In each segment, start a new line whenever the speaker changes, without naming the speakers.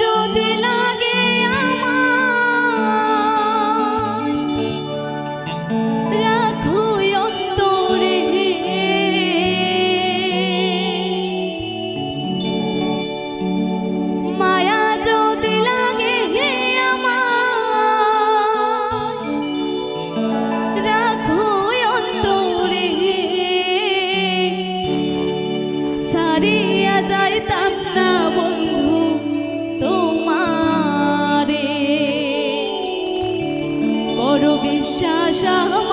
যদি লাগে রাখো মায়া যদি লাগে আমার রাখো অন্তরে। সারিয়া যাইতাম না বন্ধু। 傻傻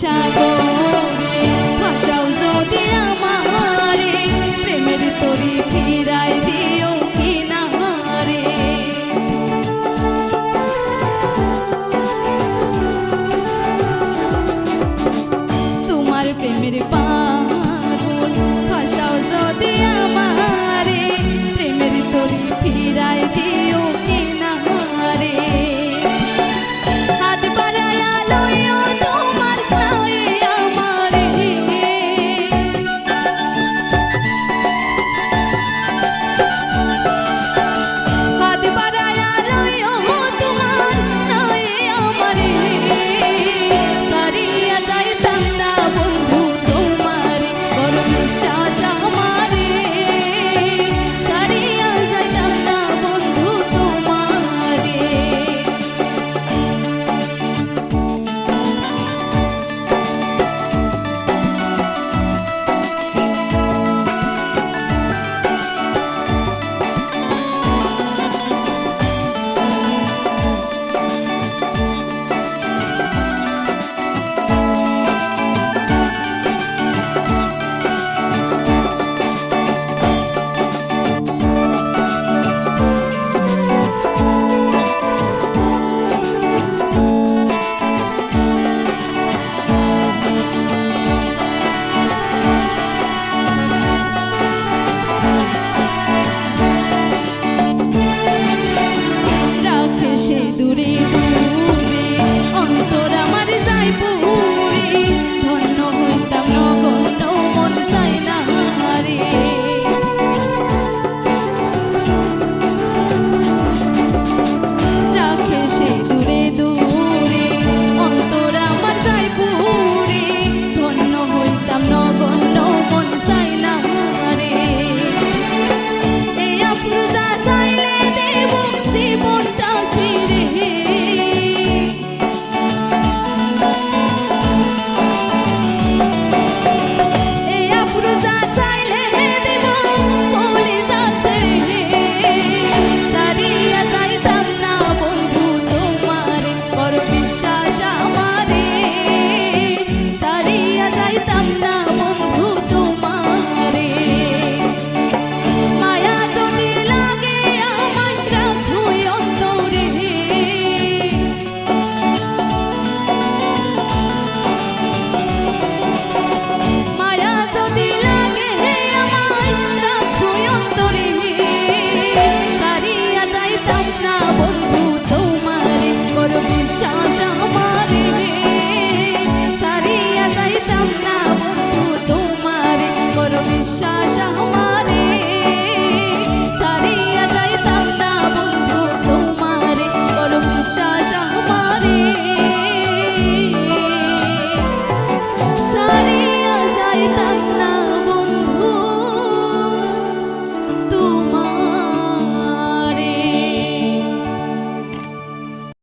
সাগর। Tam Tam